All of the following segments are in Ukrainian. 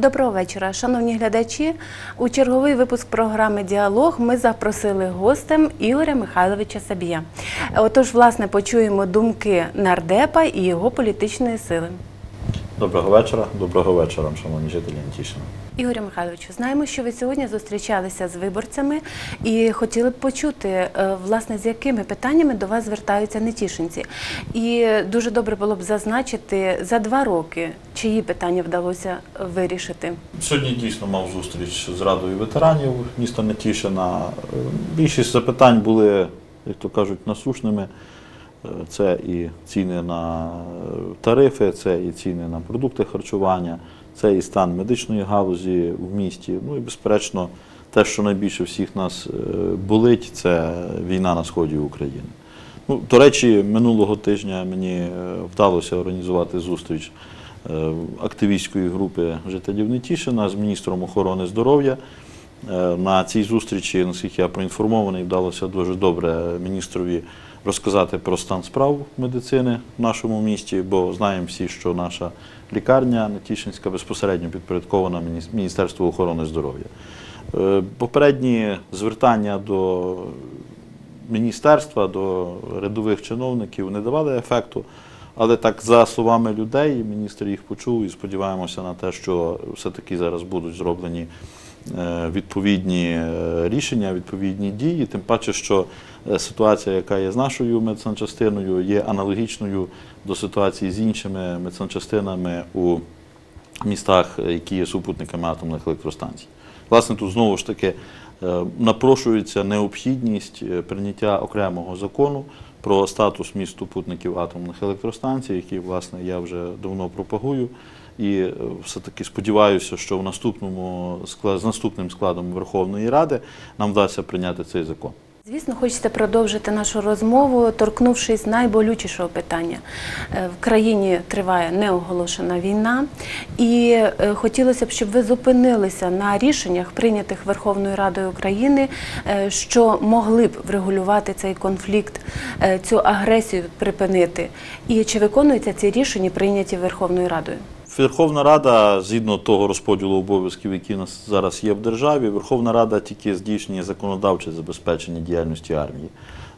Доброго вечора, шановні глядачі. У черговий випуск програми Діалог ми запросили гостем Ігоря Михайловича Сабія. Отож, власне, почуємо думки нардепа і його політичної сили. Доброго вечора, доброго вечора, шановні жителі Нетішина. Ігорю Михайловичу, знаємо, що ви сьогодні зустрічалися з виборцями і хотіли б почути, е, власне, з якими питаннями до вас звертаються нетішинці. І дуже добре було б зазначити за два роки, чиї питання вдалося вирішити. Сьогодні дійсно мав зустріч з Радою ветеранів міста Нетішина. Е, Більшість запитань були, як то кажуть, насушними. Е, Це і ціни на тарифи, це і ціни на продукти харчування, це і стан медичної галузі в місті. Ну і безперечно, те, що найбільше всіх нас е, болить, це війна на сході України. Ну, до речі, минулого тижня мені е, вдалося організувати зустріч е, активістської групи жителів Нетішина з міністром охорони здоров'я. На цій зустрічі, наскільки я проінформований, вдалося дуже добре міністрові розказати про стан справ медицини в нашому місті, бо знаємо всі, що наша лікарня Нетішинська безпосередньо підпорядкована Мініс- Міністерству охорони здоров'я. Е, Попередні звертання до міністерства, до рядових чиновників не давали ефекту. Але так, за словами людей, міністр їх почув і сподіваємося на те, що все-таки зараз будуть зроблені е, відповідні е, рішення, відповідні дії. Тим паче, що ситуація, яка є з нашою медсанчастиною, є аналогічною до ситуації з іншими медсанчастинами у містах, які є супутниками атомних електростанцій. Власне, тут знову ж таки е, напрошується необхідність е, прийняття окремого закону про статус міст супутників атомних електростанцій, який, власне, я вже давно пропагую. І е, все-таки сподіваюся, що в наступному з наступним складом Верховної Ради нам вдасться прийняти цей закон. Звісно, хочеться продовжити нашу розмову, торкнувшись найболючішого питання. Е, В країні триває неоголошена війна, і е, хотілося б, щоб ви зупинилися на рішеннях, прийнятих Верховною Радою України, е, що могли б врегулювати цей конфлікт, цю агресію припинити. І чи виконуються ці рішення, прийняті Верховною Радою? Верховна Рада, згідно того розподілу обов'язків, які у нас зараз є в державі, Верховна Рада тільки здійснює законодавче забезпечення діяльності армії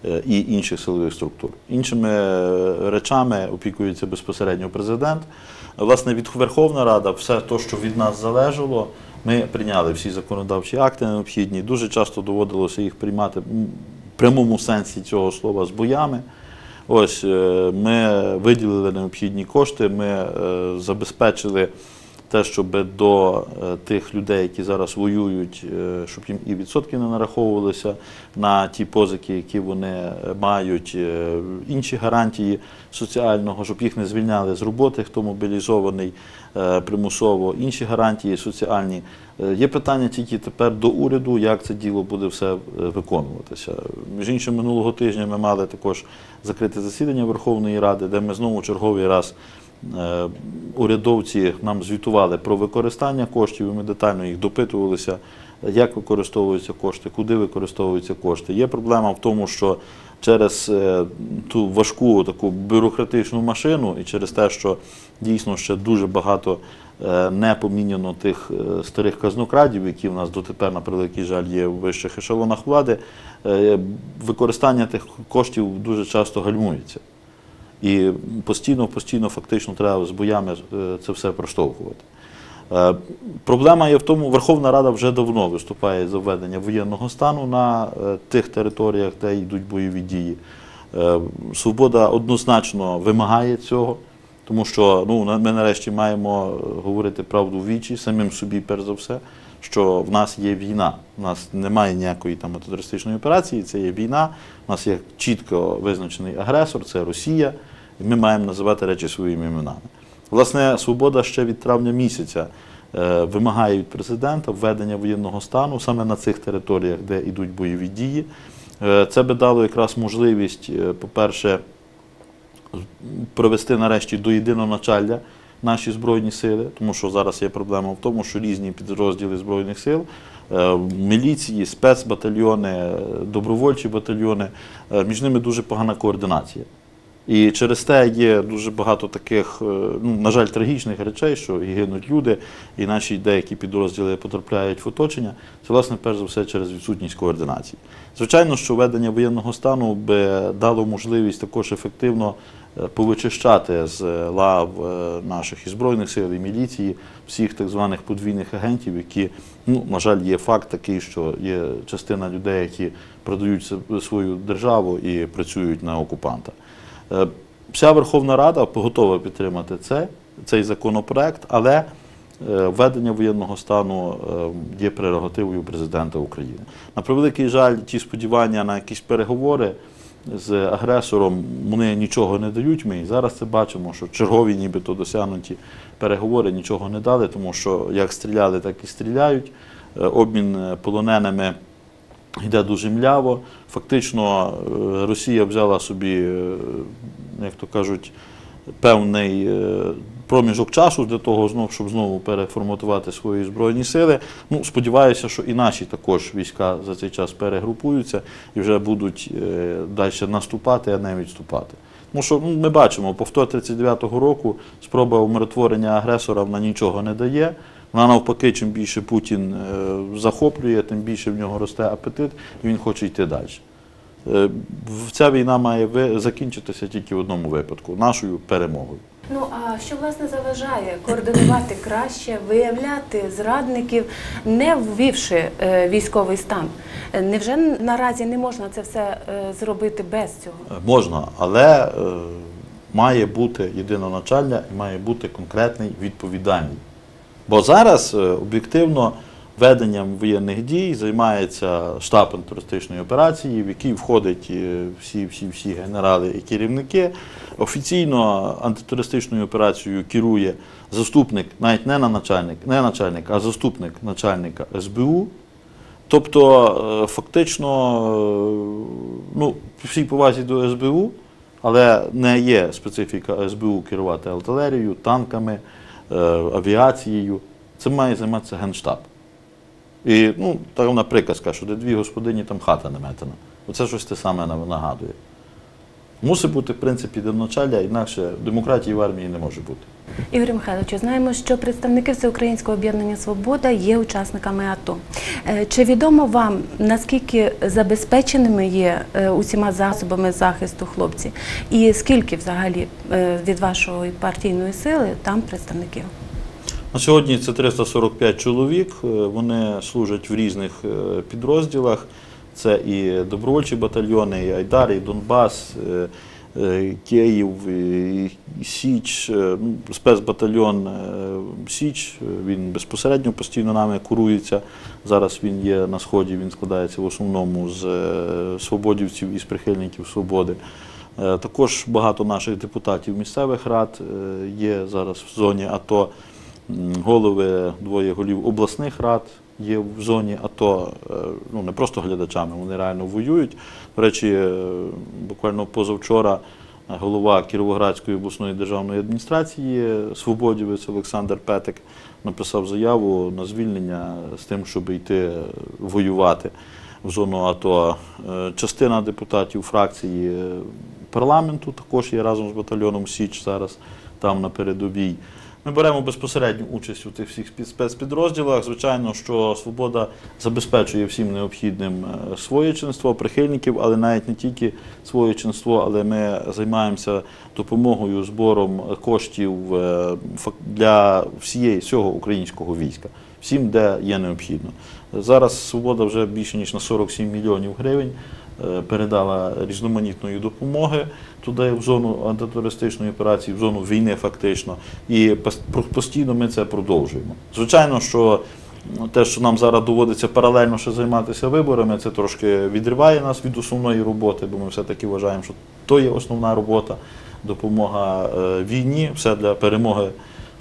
е, і інших силових структур. Іншими е, речами опікується безпосередньо президент. Власне, від Верховна Рада, все те, що від нас залежало, ми прийняли всі законодавчі акти необхідні. Дуже часто доводилося їх приймати в прямому сенсі цього слова з боями. Ось е, ми виділили необхідні кошти, ми е, забезпечили те, щоб до е, тих людей, які зараз воюють, е, щоб їм і відсотки не нараховувалися на ті позики, які вони е, мають, інші гарантії соціального, щоб їх не звільняли з роботи, хто мобілізований примусово, інші гарантії соціальні. Є питання тільки тепер до уряду, як це діло буде все виконуватися. Між іншим, минулого тижня ми мали також закрите засідання Верховної Ради, де ми знову черговий раз урядовці нам звітували про використання коштів, і ми детально їх допитувалися, як використовуються кошти, куди використовуються кошти. Є проблема в тому, що через е, ту важку таку бюрократичну машину і через те, що дійсно ще дуже багато е, не поміняно тих е, старих казнокрадів, які в нас дотепер, на превеликий жаль, є в вищих ешелонах влади, е, використання тих коштів дуже часто гальмується. І постійно, постійно, фактично, треба з боями е, це все проштовхувати. Е, Проблема є в тому, Верховна Рада вже давно виступає за введення воєнного стану на е, тих територіях, де йдуть бойові дії. Свобода однозначно вимагає цього, тому що ну, ми нарешті маємо говорити правду в вічі, самим собі, перш за все, що в нас є війна. У нас немає ніякої там антитерористичної операції, це є війна. У нас є чітко визначений агресор, це Росія, ми маємо називати речі своїми іменами. Власне, свобода ще від травня місяця е, вимагає від президента введення воєнного стану саме на цих територіях, де йдуть бойові дії. Е, Це би дало якраз можливість, е, по-перше, привести нарешті до єдиного началля наші збройні сили, тому що зараз є проблема в тому, що різні підрозділи збройних сил, міліції, спецбатальйони, добровольчі батальйони, між ними дуже погана координація. І через те є дуже багато таких, е, ну, на жаль, трагічних речей, що і гинуть люди, і наші деякі підрозділи потрапляють в оточення. Це, власне, перш за все через відсутність координації. Звичайно, що введення воєнного стану би дало можливість також ефективно е, повичищати з е, лав наших і збройних сил, і міліції всіх так званих подвійних агентів, які, ну, на жаль, є факт такий, що є частина людей, які продають свою державу і працюють на окупанта. Е, Вся Верховна Рада готова підтримати це, цей законопроект, але е, введення воєнного стану е, є прерогативою президента України. На превеликий жаль, ті сподівання на якісь переговори з агресором вони нічого не дають. Ми і зараз це бачимо, що чергові, нібито досягнуті переговори нічого не дали, тому що як стріляли, так і стріляють. Обмін полоненими йде дуже мляво. Фактично, е, Росія взяла собі, е, як то кажуть, певний е, проміжок часу для того, щоб знову переформатувати свої збройні сили. Ну, сподіваюся, що і наші також війська за цей час перегрупуються і вже будуть далі наступати, а не відступати. Тому що ну, ми бачимо, повтор 39-го року спроба умиротворення агресора вона нічого не дає. Вона навпаки, чим більше Путін е, захоплює, тим більше в нього росте апетит, і він хоче йти далі. Е, Ця війна має закінчитися тільки в одному випадку нашою перемогою. Ну а що власне заважає координувати краще, виявляти зрадників, не ввівши е, військовий стан? Невже наразі не можна це все зробити без цього? Можна, але має бути єдиноначальня і має бути конкретний відповідальний. Бо зараз е, об'єктивно веденням воєнних дій займається штаб антитерористичної операції, в який входять е, всі, всі, всі генерали і керівники. Офіційно антитерористичною операцією керує заступник, навіть не на начальник, не начальник, а заступник начальника СБУ. Тобто, е, фактично, ну, всій повазі до СБУ, але не є специфіка СБУ керувати артилерією, танками, авіацією. Цим має займатися Генштаб. І ну, та вона приказка, що де дві господині, там хата наметена. Оце щось те саме нагадує. Мусить бути, в принципі, єдиноначалля, інакше демократії в армії не може бути. Ігор Михайловичу, знаємо, що представники Всеукраїнського об'єднання Свобода є учасниками АТО. Е, Чи відомо вам, наскільки забезпеченими є е, усіма засобами захисту хлопці? І скільки взагалі е, від вашої партійної сили там представників? На сьогодні це 345 чоловік. Вони служать в різних підрозділах. Це і добровольчі батальйони, і Айдар, і Донбас, Київ, і і Січ, е, ну, спецбатальйон е, Січ. е, Він безпосередньо постійно нами курується. Зараз він є на сході. Він складається в основному з е, свободівців і з прихильників свободи. Е, Також багато наших депутатів місцевих рад е, є зараз в зоні АТО. Голови, двоє голів обласних рад є в зоні АТО, е, ну не просто глядачами, вони реально воюють. До речі, е, буквально позавчора голова Кіровоградської обласної державної адміністрації Свободівець Олександр Петик написав заяву на звільнення з тим, щоб йти воювати в зону АТО. Е, Частина депутатів фракції парламенту також є разом з батальйоном Січ зараз там на передовій. Ми беремо безпосередню участь у тих всіх спецпідрозділах. Звичайно, що свобода забезпечує всім необхідним е, своє членство, прихильників, але навіть не тільки своє членство, але ми займаємося допомогою збором коштів е, для всього українського війська, всім, де є необхідно. Зараз свобода вже більше ніж на 47 мільйонів гривень передала різноманітної допомоги туди, в зону антитерористичної операції, в зону війни фактично. І пос- постійно ми це продовжуємо. Звичайно, що ну, те, що нам зараз доводиться паралельно ще займатися виборами, це трошки відриває нас від основної роботи, бо ми все-таки вважаємо, що то є основна робота, допомога е, війні, все для перемоги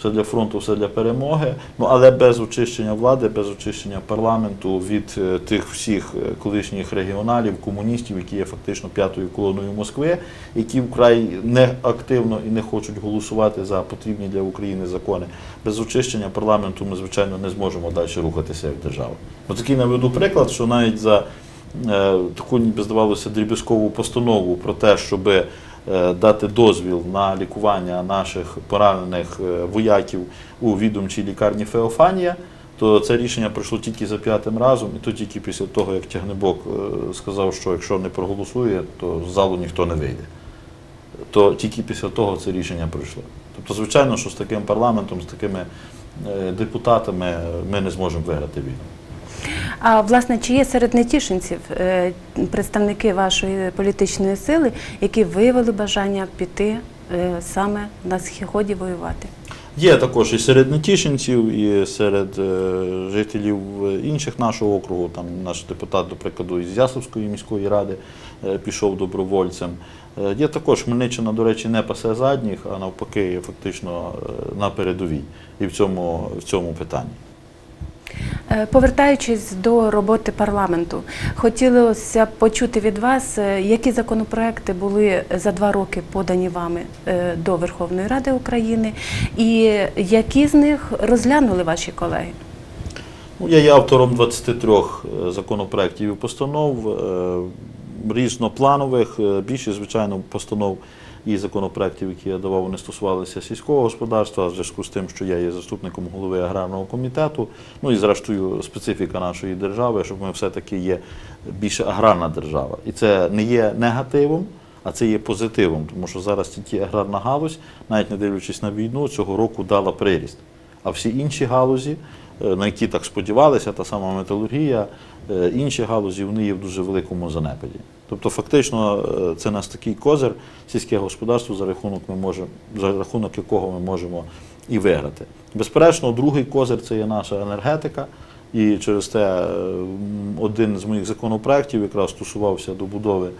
все для фронту, все для перемоги. Ну але без очищення влади, без очищення парламенту від е, тих всіх е, колишніх регіоналів, комуністів, які є фактично п'ятою колоною Москви, які вкрай не активно і не хочуть голосувати за потрібні для України закони. Без очищення парламенту ми звичайно не зможемо далі рухатися як держава. Ось такий наведу приклад, що навіть за е, таку ніби здавалося дріб'язкову постанову про те, щоб е, дати дозвіл на лікування наших поранених е, вояків у відомчій лікарні Феофанія, то це рішення пройшло тільки за п'ятим разом, і то тільки після того, як Тягнебок е, сказав, що якщо не проголосує, то з залу ніхто не вийде. То тільки після того це рішення пройшло. Тобто, звичайно, що з таким парламентом, з такими е, депутатами ми не зможемо виграти війну. А власне, чи є серед нетішинців е, представники вашої політичної сили, які виявили бажання піти е, саме на сході воювати? Є також і серед нетішинців, і серед е, жителів інших нашого округу. Там наш депутат, до прикладу, із Ясовської міської ради пішов добровольцем. Є також Хмельниччина, до речі, не пасе задніх, а навпаки, фактично на передовій і в цьому, в цьому питанні. Е, Повертаючись до роботи парламенту, хотілося б почути від вас, е, які законопроекти були за два роки подані вами е, до Верховної Ради України, і які з них розглянули ваші колеги? Ну, я є автором 23 е, законопроєктів і постанов різнопланових. Е, Більшість, звичайно, постанов і законопроєктів, які я давав, вони стосувалися сільського господарства, в зв'язку з тим, що я є заступником голови аграрного комітету. Ну і зрештою специфіка нашої держави, щоб ми все-таки є більше аграрна держава. І це не є негативом. А це є позитивом, тому що зараз тільки аграрна галузь, навіть не дивлячись на війну, цього року дала приріст. А всі інші галузі, на які так сподівалися, та сама металургія, е, інші галузі, вони є в дуже великому занепаді. Тобто, фактично, е, це нас такий козир сільське господарство, за рахунок, ми можемо, за рахунок якого ми можемо і виграти. Безперечно, другий козир це є наша енергетика. І через те е, один з моїх законопроєктів якраз стосувався добудови е,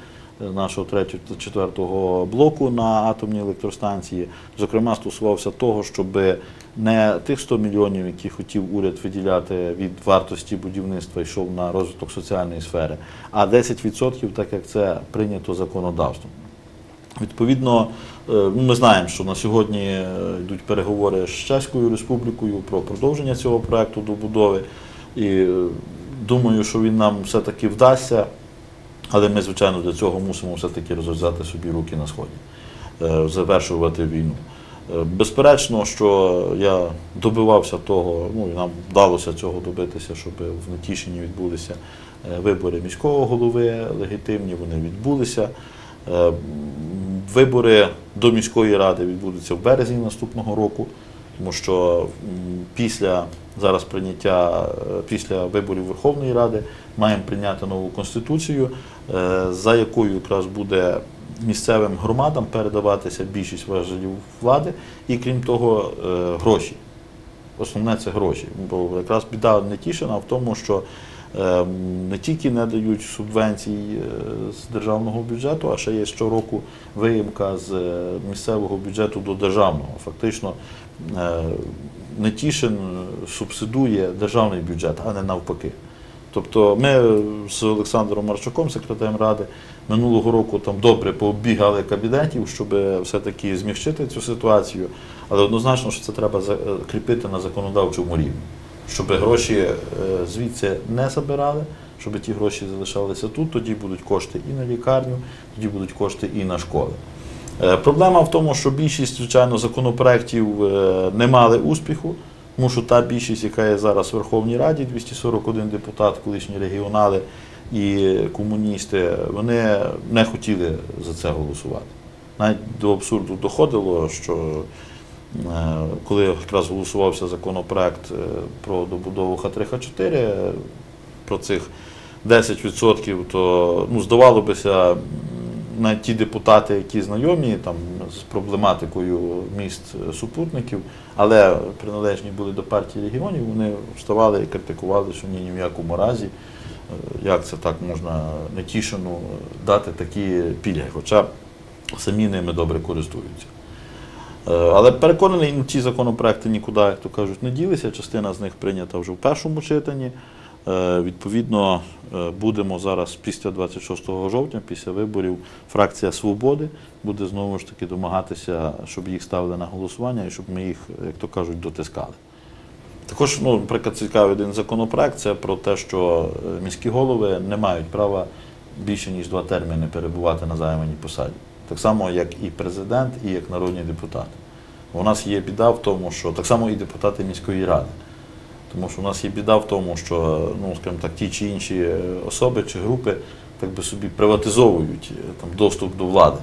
нашого третього та четвертого блоку на атомній електростанції. Зокрема, стосувався того, щоб не тих 100 мільйонів, які хотів уряд виділяти від вартості будівництва, йшов на розвиток соціальної сфери, а 10%, так як це прийнято законодавством. Відповідно, е, ну, ми знаємо, що на сьогодні е, йдуть переговори з Чеською Республікою про продовження цього проекту добудови. І е, думаю, що він нам все-таки вдасться, але ми, звичайно, для цього мусимо все-таки розв'язати собі руки на сході, е, завершувати війну. Е, Безперечно, що я добивався того, ну і нам вдалося цього добитися, щоб в Нетішині відбулися е, вибори міського голови легітимні, вони відбулися. Вибори до міської ради відбудуться в березні наступного року, тому що після зараз прийняття е, після виборів Верховної Ради маємо прийняти нову конституцію, е, за якою якраз буде місцевим громадам передаватися більшість важелів влади, і крім того, е, гроші. Основне це гроші. Бо якраз біда Нетішина в тому, що не тільки не дають субвенцій з державного бюджету, а ще є щороку виїмка з місцевого бюджету до державного. Фактично Нетішин субсидує державний бюджет, а не навпаки. Тобто ми з Олександром Марчуком, секретарем ради, минулого року там добре пооббігали кабінетів, щоб все-таки змягчити цю ситуацію. Але однозначно, що це треба закріпити на законодавчому рівні, щоб гроші е, звідси не забирали, щоб ті гроші залишалися тут, тоді будуть кошти і на лікарню, тоді будуть кошти і на школи. Е, Проблема в тому, що більшість, звичайно, законопроєктів е, не мали успіху, тому що та більшість, яка є зараз в Верховній Раді, 241 депутат, колишні регіонали і комуністи, вони не хотіли за це голосувати. Навіть до абсурду доходило, що е, коли якраз голосувався законопроект про добудову Х3, Х4, е, про цих 10%, то ну, здавало навіть ті депутати, які знайомі там, з проблематикою міст супутників, але приналежні були до партії регіонів, вони вставали і критикували, що ні, ні в якому разі, е, як це так можна Нетішину дати такі пільги, хоча самі ними добре користуються. Е, Але переконаний, ті законопроекти нікуди, як то кажуть, не ділися. Частина з них прийнята вже в першому читанні. Е, Відповідно, е, будемо зараз після 26 жовтня, після виборів, фракція Свободи буде знову ж таки домагатися, щоб їх ставили на голосування і щоб ми їх, як то кажуть, дотискали. Також, ну, наприклад, цікавий один законопроект це про те, що е, міські голови не мають права більше ніж два терміни перебувати на займаній посаді. так само, як і президент, і як народні депутати. У нас є біда в тому, що так само і депутати міської ради. Тому що у нас є біда в тому, що ну, скажімо так, ті чи інші е, особи чи групи так би собі приватизовують е, там, доступ до влади.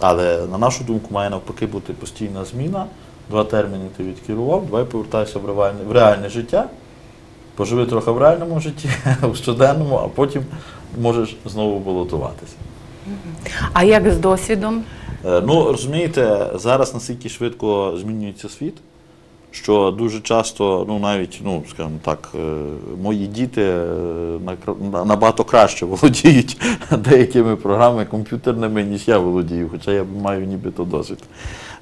Але на нашу думку має навпаки бути постійна зміна. Два терміни ти відкерував, давай повертайся в реальне, в реальне життя, поживи трохи в реальному житті, в щоденному, а потім можеш знову балотуватися. А як з досвідом? Е, Ну, розумієте, зараз настільки швидко змінюється світ, що дуже часто, ну навіть, ну, скажімо так, е, мої діти е, на- набагато краще володіють деякими програмами комп'ютерними, ніж я володію, хоча я маю нібито досвід.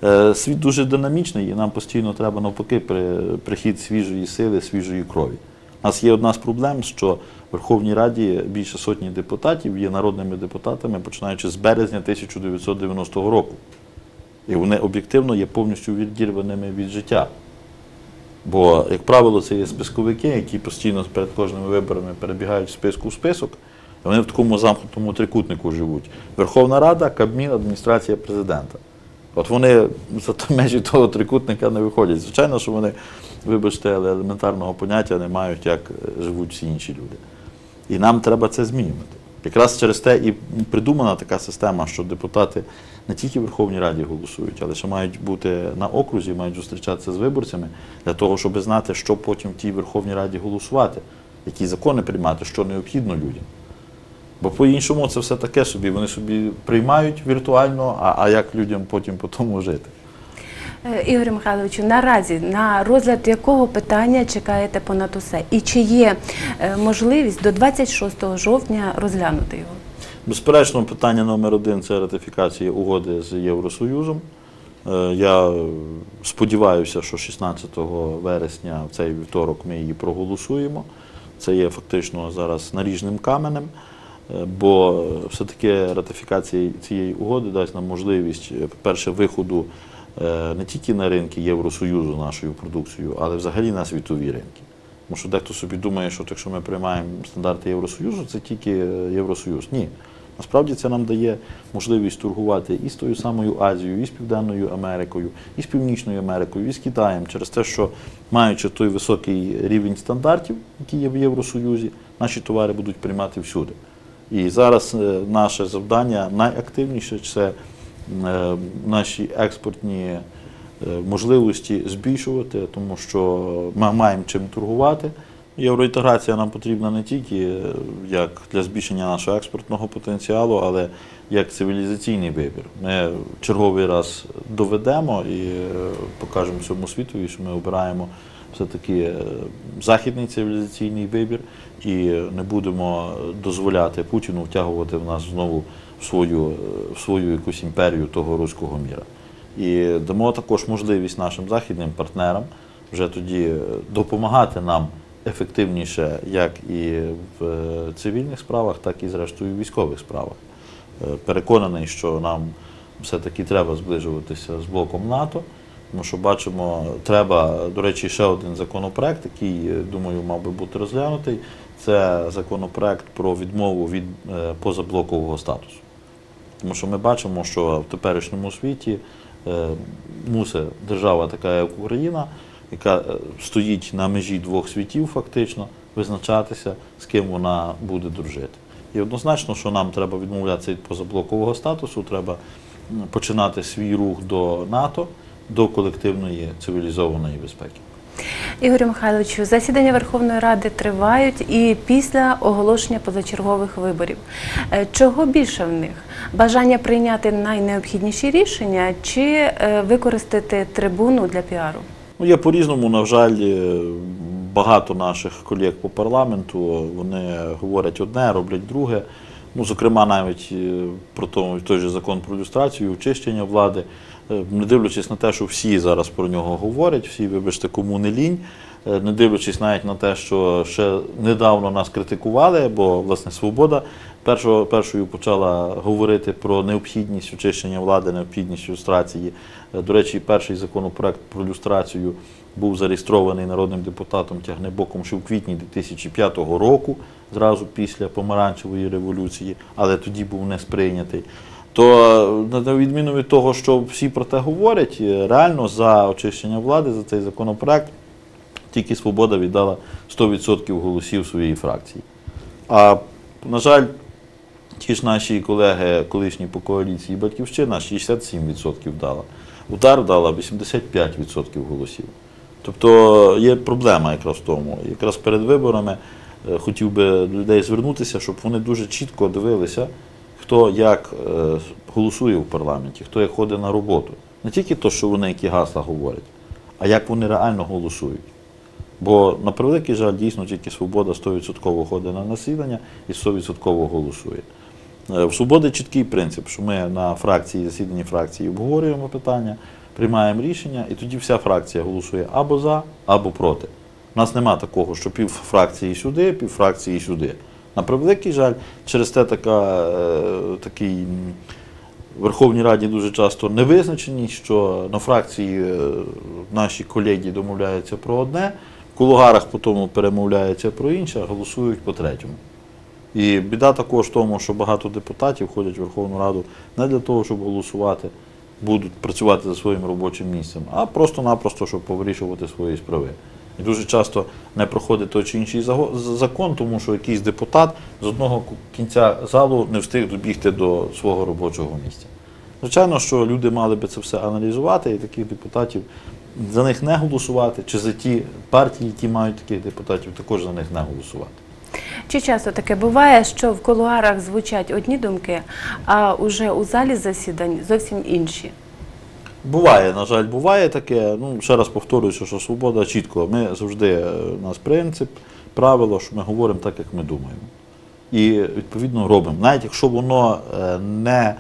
Е, Світ дуже динамічний і нам постійно треба навпаки при- прихід свіжої сили, свіжої крові. У нас є одна з проблем, що в Верховній Раді більше сотні депутатів є народними депутатами, починаючи з березня 1990 року. І вони об'єктивно є повністю відірваними від життя. Бо, як правило, це є списковики, які постійно перед кожними виборами перебігають з списку в список, вони в такому замкнутому трикутнику живуть. Верховна Рада, Кабмін, адміністрація президента. От вони за межі того трикутника не виходять. Звичайно, що вони, вибачте, але елементарного поняття не мають, як е, живуть всі інші люди. І нам треба це змінювати. Якраз через те і придумана така система, що депутати не тільки в Верховній Раді голосують, але ще мають бути на окрузі, мають зустрічатися з виборцями для того, щоб знати, що потім в тій Верховній Раді голосувати, які закони приймати, що необхідно людям. Бо по-іншому це все таке собі. Вони собі приймають віртуально, а, а як людям потім по тому жити? Е, Ігорю Михайловичу, наразі на розгляд якого питання чекаєте понад усе? І чи є е, можливість до 26 жовтня розглянути його? Безперечно, питання номер один це ратифікація угоди з Євросоюзом. Е, Я сподіваюся, що 16 вересня в цей вівторок ми її проголосуємо. Це є фактично зараз наріжним каменем, е, бо все-таки ратифікація цієї угоди дасть нам можливість, е, по-перше, виходу не тільки на ринки Євросоюзу нашою продукцією, але взагалі на світові ринки. Тому що дехто собі думає, що якщо ми приймаємо стандарти Євросоюзу, це тільки Євросоюз. Ні. Насправді це нам дає можливість торгувати і з тою самою Азією, і з Південною Америкою, і з Північною Америкою, і з Китаєм, через те, що маючи той високий рівень стандартів, який є в Євросоюзі, наші товари будуть приймати всюди. І зараз е, наше завдання найактивніше це е, наші експортні е, можливості збільшувати, тому що ми маємо чим торгувати. Євроінтеграція нам потрібна не тільки е, як для збільшення нашого експортного потенціалу, але як цивілізаційний вибір. Ми черговий раз доведемо і е, покажемо всьому світу, що ми обираємо все-таки е, західний цивілізаційний вибір і не будемо дозволяти Путіну втягувати в нас знову в свою, в свою якусь імперію того руського міра. І дамо також можливість нашим західним партнерам вже тоді допомагати нам ефективніше як і в е, цивільних справах, так і зрештою в військових справах. Е, Переконаний, що нам все-таки треба зближуватися з блоком НАТО, тому що бачимо, треба, до речі, ще один законопроект, який, е, думаю, мав би бути розглянутий. Це законопроект про відмову від позаблокового статусу. Тому що ми бачимо, що в теперішньому світі мусить держава, така як Україна, яка е, стоїть на межі двох світів, фактично, визначатися, з ким вона буде дружити. І однозначно, що нам треба відмовлятися від позаблокового статусу, треба починати свій рух до НАТО, до колективної цивілізованої безпеки. Ігорю Михайловичу, засідання Верховної Ради тривають і після оголошення позачергових виборів. Е, Чого більше в них? Бажання прийняти найнеобхідніші рішення чи е, використати трибуну для піару? Ну, є по-різному, на жаль, е, багато наших колег по парламенту вони говорять одне, роблять друге. Ну, зокрема, навіть е, про той, той же закон про люстрацію, очищення влади, Е, не дивлячись на те, що всі зараз про нього говорять, всі, вибачте, кому не лінь, е, не дивлячись навіть на те, що ще недавно нас критикували, бо власне свобода першого, першою почала говорити про необхідність очищення влади, необхідність люстрації. Е, До речі, перший законопроект про люстрацію був зареєстрований народним депутатом Тягнебоком ще в квітні 2005 року, зразу після помаранчевої революції, але тоді був не сприйнятий. то на на відміну від того, що всі про те говорять, е, реально за очищення влади, за цей законопроект, тільки Свобода віддала 100% голосів своєї фракції. А, на жаль, ті ж наші колеги, колишні по коаліції Батьківщина, 67% дала. Удар дала 85% голосів. Тобто є проблема якраз в тому. Якраз перед виборами е, хотів би до людей звернутися, щоб вони дуже чітко дивилися, хто як е, голосує в парламенті, хто як ходить на роботу. Не тільки то, що вони які гасла говорять, а як вони реально голосують. Бо, на превеликий жаль, дійсно тільки свобода 100% ходить на засідання і 100% голосує. Е, В свободи чіткий принцип, що ми на фракції, засіданні фракції обговорюємо питання, приймаємо рішення, і тоді вся фракція голосує або за, або проти. У нас нема такого, що пів фракції сюди, пів фракції сюди. На превеликий жаль, через те така, е, такий в Верховній Раді дуже часто невизначеність, що на фракції е, наші колеги домовляються про одне, в кулуарах потім перемовляються про інше, а голосують по третьому. І біда також в тому, що багато депутатів ходять в Верховну Раду не для того, щоб голосувати, будуть працювати за своїм робочим місцем, а просто-напросто, щоб повирішувати свої справи. І дуже часто не проходить той чи інший закон, тому що якийсь депутат з одного кінця залу не встиг добігти до свого робочого місця. Звичайно, що люди мали би це все аналізувати, і таких депутатів за них не голосувати, чи за ті партії, які мають таких депутатів, також за них не голосувати. Чи часто таке буває, що в кулуарах звучать одні думки, а уже у залі засідань зовсім інші? Буває, на жаль, буває таке. Ну, ще раз повторююся, що свобода чітко. Ми завжди, е, у нас принцип, правило, що ми говоримо так, як ми думаємо. І відповідно робимо. Навіть якщо воно е, не,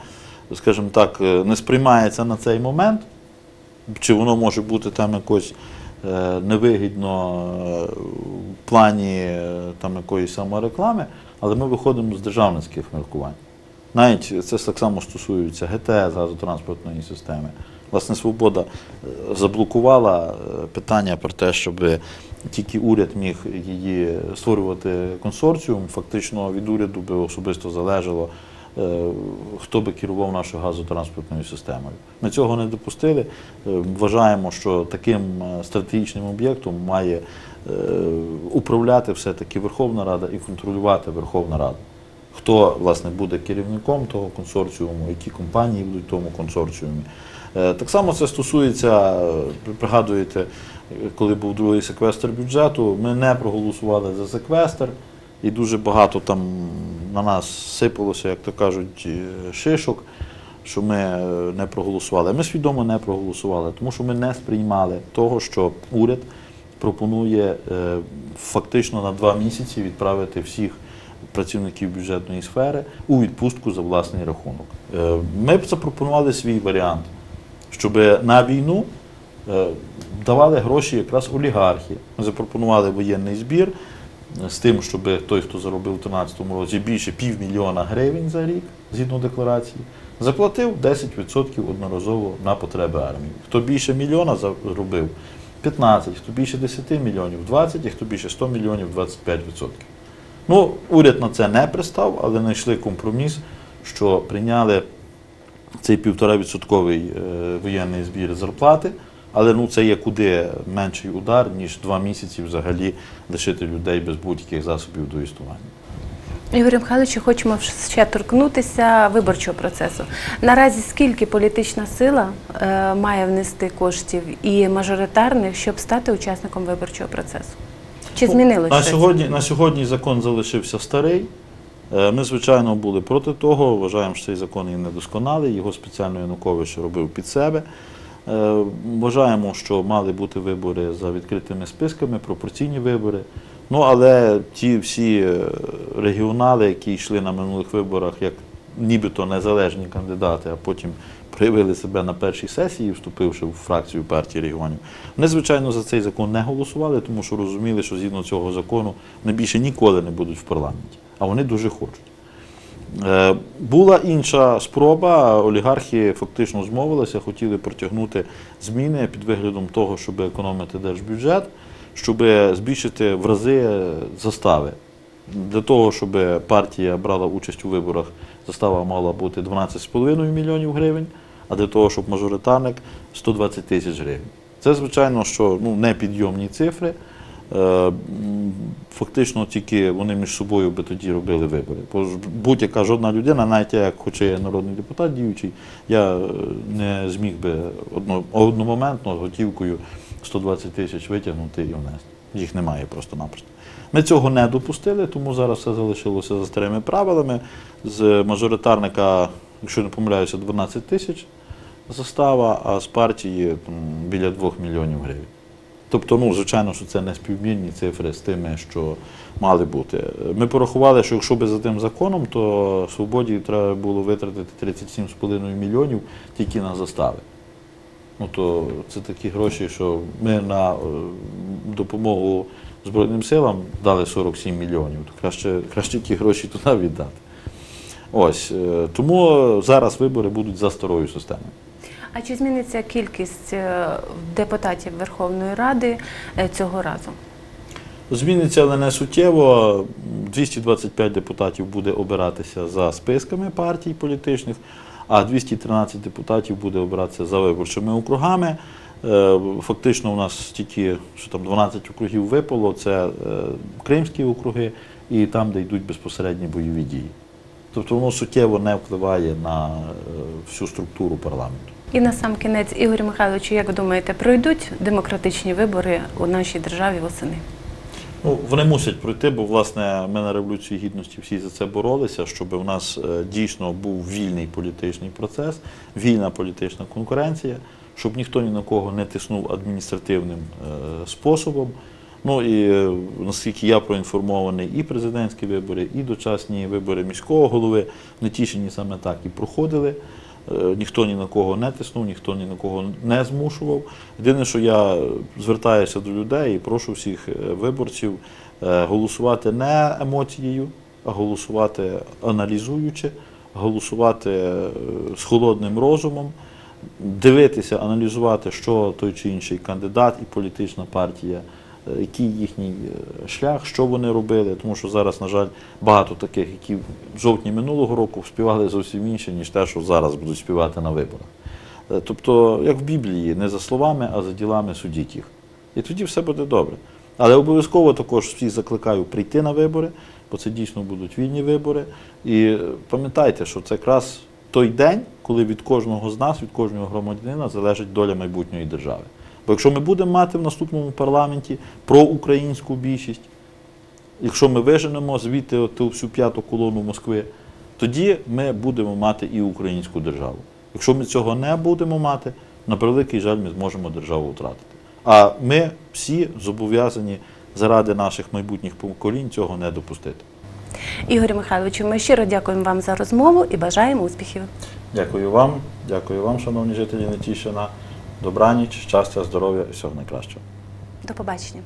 скажімо так, е, не сприймається на цей момент, чи воно може бути там якось невигідно е, в плані е, там якоїсь самореклами, але ми виходимо з державницьких міркувань. Навіть це так само стосується ГТС, газотранспортної системи. Власне, свобода е, заблокувала е, питання про те, щоб тільки уряд міг її створювати консорціум. Фактично від уряду би особисто залежало, е, хто би керував нашою газотранспортною системою. Ми цього не допустили. Е, Вважаємо, що таким е, стратегічним об'єктом має е, управляти все-таки Верховна Рада і контролювати Верховна Рада хто власне буде керівником того консорціуму, які компанії будуть в тому консорціумі. Е, Так само це стосується, е, пригадуєте, е, коли був другий секвестр бюджету, ми не проголосували за секвестр, і дуже багато там на нас сипалося, як то кажуть, е, шишок, що ми е, не проголосували. Ми свідомо не проголосували, тому що ми не сприймали того, що уряд пропонує е, фактично на два місяці відправити всіх працівників бюджетної сфери у відпустку за власний рахунок. Ми б запропонували свій варіант, щоб на війну давали гроші якраз олігархи. Ми запропонували воєнний збір з тим, щоб той, хто заробив у 2013 році більше півмільйона гривень за рік, згідно декларації, заплатив 10% одноразово на потреби армії. Хто більше мільйона заробив 15, хто більше 10 мільйонів 20, і хто більше 100 мільйонів 25%. Ну, уряд на це не пристав, але знайшли компроміс, що прийняли цей півторавідсотковий е, воєнний збір зарплати, але ну це є куди менший удар, ніж два місяці взагалі лишити людей без будь-яких засобів до існування. Ігорю Михайловичу, хочемо ще торкнутися виборчого процесу. Наразі скільки політична сила е, має внести коштів і мажоритарних, щоб стати учасником виборчого процесу? Чи змінилося? На сьогодні, на сьогодні закон залишився старий. Е, Ми, звичайно, були проти того. Вважаємо, що цей закон є недосконалий. Його спеціально Янукович робив під себе. Е, Вважаємо, що мали бути вибори за відкритими списками, пропорційні вибори. Ну, але ті всі е, регіонали, які йшли на минулих виборах, як нібито незалежні кандидати, а потім проявили себе на першій сесії, вступивши в фракцію партії регіонів, вони, звичайно, за цей закон не голосували, тому що розуміли, що згідно цього закону вони більше ніколи не будуть в парламенті. А вони дуже хочуть. Е, Була інша спроба, олігархи фактично змовилися, хотіли протягнути зміни під виглядом того, щоб економити держбюджет, щоб збільшити в рази застави. Для того, щоб партія брала участь у виборах застава мала бути 12,5 мільйонів гривень, а для того, щоб мажоритарник 120 тисяч гривень. Це, звичайно, що ну, непідйомні цифри. Е, Фактично тільки вони між собою би тоді робили вибори. Бо будь-яка жодна людина, навіть як хоча я народний депутат діючий, я е, не зміг би одно, одномоментно готівкою 120 тисяч витягнути і внести. Їх немає просто-напросто. Ми цього не допустили, тому зараз все залишилося за старими правилами. З мажоритарника, якщо не помиляюся, 12 тисяч застава, а з партії біля 2 мільйонів гривень. Тобто, ну, звичайно, що це не співмірні цифри з тими, що мали бути. Ми порахували, що якщо би за тим законом, то свободі треба було витратити 37,5 мільйонів тільки на застави. Ну, то це такі гроші, що ми на е, допомогу Збройним силам дали 47 мільйонів. То краще, краще ті гроші туди віддати. Ось. е, Тому зараз вибори будуть за старою системою. А чи зміниться кількість е, депутатів Верховної Ради е, цього разу? Зміниться, але не суттєво. 225 депутатів буде обиратися за списками партій політичних, а 213 депутатів буде обиратися за виборчими округами. Е, Фактично, у нас тільки що там 12 округів випало, це кримські округи і там, де йдуть безпосередні бойові дії. Тобто воно суттєво не впливає на всю структуру парламенту. І на сам кінець, Ігор Михайлович, як ви думаєте, пройдуть демократичні вибори у нашій державі восени? Ну, вони мусять пройти, бо власне ми на революції гідності всі за це боролися, щоб у нас е, дійсно був вільний політичний процес, вільна політична конкуренція, щоб ніхто ні на кого не тиснув адміністративним е, способом. Ну і е, наскільки я проінформований, і президентські вибори, і дочасні вибори міського голови в Нетішині саме так і проходили. Е, Ніхто ні на кого не тиснув, ніхто ні на кого не змушував. Єдине, що я звертаюся до людей і прошу всіх е, виборців е, голосувати не емоцією, а голосувати аналізуючи, голосувати з холодним розумом, дивитися, аналізувати, що той чи інший кандидат і політична партія, який їхній е, шлях, що вони робили. Тому що зараз, на жаль, багато таких, які в жовтні минулого року співали зовсім інше, ніж те, що зараз будуть співати на виборах. Е, Тобто, як в Біблії, не за словами, а за ділами судіть їх. І тоді все буде добре. Але обов'язково також всіх закликаю прийти на вибори, бо це дійсно будуть вільні вибори. І е, пам'ятайте, що це якраз той день, коли від кожного з нас, від кожного громадянина залежить доля майбутньої держави. Бо якщо ми будемо мати в наступному парламенті проукраїнську більшість, якщо ми виженемо звідти ту всю п'яту колону Москви, тоді ми будемо мати і українську державу. Якщо ми цього не будемо мати, на превеликий жаль, ми зможемо державу втратити. А ми всі зобов'язані заради наших майбутніх поколінь цього не допустити. Ігор Михайловичу, ми щиро дякуємо вам за розмову і бажаємо успіхів. Дякую вам, дякую вам, шановні жителі Нетішина. Добраніч, щастя, здоров'я і всього найкращого. До побачення.